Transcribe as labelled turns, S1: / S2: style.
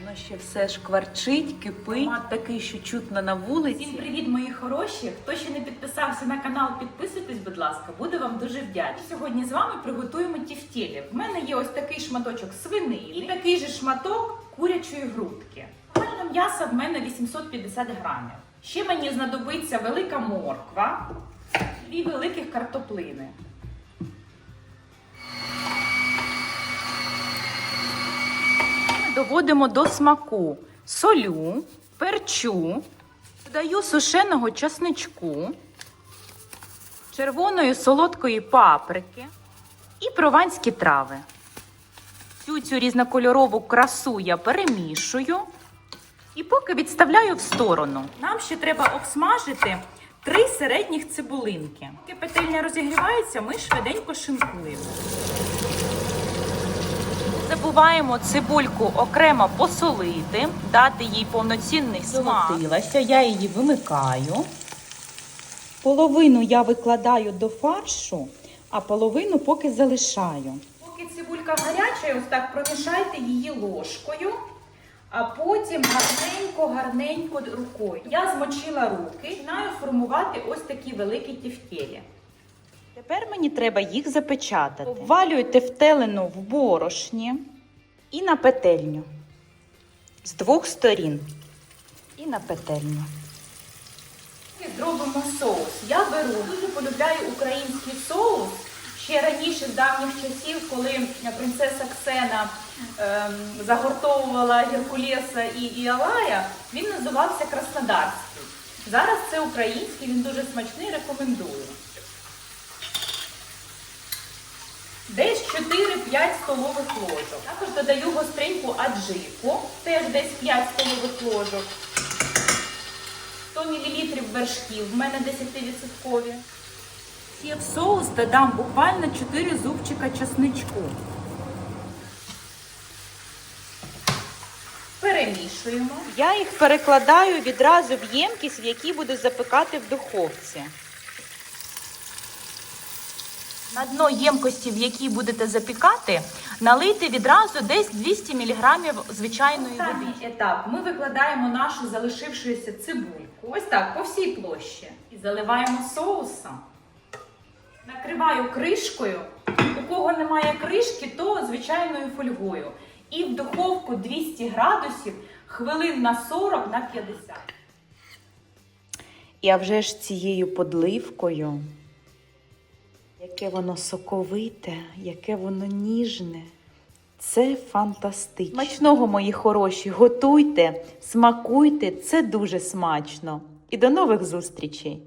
S1: Воно ще все шкварчить, кипить. Аромат такий, що чутно на вулиці.
S2: Всім привіт, мої хороші! Хто ще не підписався на канал, підписуйтесь, будь ласка, буду вам дуже вдячна. Сьогодні з вами приготуємо тівтєлі. В мене є ось такий шматочок свинини і такий же шматок курячої грудки. Нормальне м'яса в мене 850 грамів. Ще мені знадобиться велика морква, дві великих картоплини.
S1: Доводимо до смаку солю, перчу, додаю сушеного часничку, червоної солодкої паприки і прованські трави. Всю цю різнокольорову красу я перемішую і поки відставляю в сторону.
S2: Нам ще треба обсмажити три середніх цибулинки. Поки петельня розігрівається, ми швиденько шинкуємо.
S1: Забуваємо цибульку окремо посолити, дати їй повноцінний смак.
S3: Золотилася, я її вимикаю. Половину я викладаю до фаршу, а половину поки залишаю.
S2: Поки цибулька гаряча, ось так промішайте її ложкою, а потім гарненько-гарненько рукою. Я змочила руки, починаю формувати ось такі великі тівтєлі.
S3: Тепер мені треба їх запечатати. Обвалюйте втелену в борошні і на петельню. З двох сторін. І на петельню.
S2: І зробимо соус. Я беру, дуже полюбляю український соус. Ще раніше, з давніх часів, коли принцеса Ксена ем, загортовувала Геркулеса і Іалая, він називався Краснодарський. Зараз це український, він дуже смачний, рекомендую. Десь 4-5 столових ложок. Також додаю гостреньку аджику, теж десь 5 столових ложок. 100 мл вершків, в мене 10%.
S1: Ще в соус додам буквально 4 зубчика чесничку.
S2: Перемішуємо.
S3: Я їх перекладаю відразу в ємкість, в якій буду запекати в духовці.
S1: На дно ємкості, в якій будете запікати, налийте відразу десь 200 мг звичайної води.
S2: Останній етап. Ми викладаємо нашу залишившуюся цибульку. Ось так, по всій площі. І заливаємо соусом. Накриваю кришкою. У кого немає кришки, то звичайною фольгою. І в духовку 200 градусів хвилин на 40 на 50.
S3: І а вже ж цією подливкою, яке воно соковите, яке воно ніжне. Це фантастично. Смачного, мої хороші, готуйте, смакуйте, це дуже смачно. І до нових зустрічей!